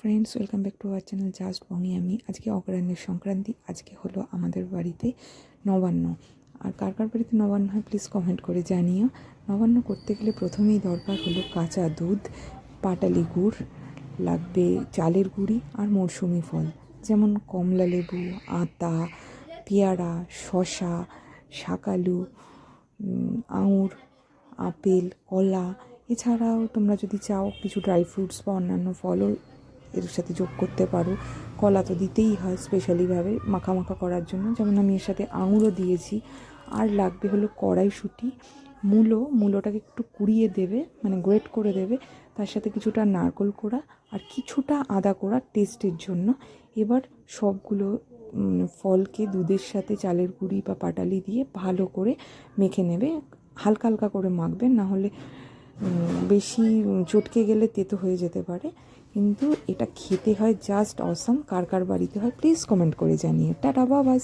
Friends welcome back to our channel just বঙ্গি আমি আজকে অগ্রায়ণের সংক্রান্তি, আজকে হলো আমাদের বাড়িতে নবান্ন। আর কার কার বাড়িতে নবান্ন হয় প্লিজ কমেন্ট করে জানিও। নবান্ন করতে গেলে প্রথমেই দরকার হলো কাঁচা দুধ, পাটালি গুড়, লাগবে চালের গুঁড়ি আর মরশুমি ফল। যেমন কমলা লেবু আতা পেয়ারা শশা শাকালু আঙুর, আপেল, কলা। এছাড়াও তোমরা যদি চাও কিছু ড্রাই ফ্রুটস বা অন্যান্য ফলও এর সাথে যোগ করতে পারো। কলা তো দিতেই হয় স্পেশালিভাবে মাখা মাখা করার জন্য। যেমন আমি এর সাথে আঙুরও দিয়েছি। আর লাগবে হলো কড়াইশুঁটি। মূলো, মূলোটাকে একটু কুড়িয়ে দেবে মানে গ্রেট করে দেবে। তার সাথে কিছুটা নারকল কোড়া আর কিছুটা আদা কোড়া টেস্টের জন্য। এবার সবগুলো ফলকে দুধের সাথে চালের গুঁড়ি বা পাটালি দিয়ে ভালো করে মেখে নেবে। হালকা হালকা করে মাখবে। না হলে বেশি চটকে গেলে তেতো হয়ে যেতে পারে। কিন্তু এটা খেতে হয় জাস্ট অসম কার কার বাড়িতে হয় প্লিজ কমেন্ট করে জানিয়ে টাটা, বাবা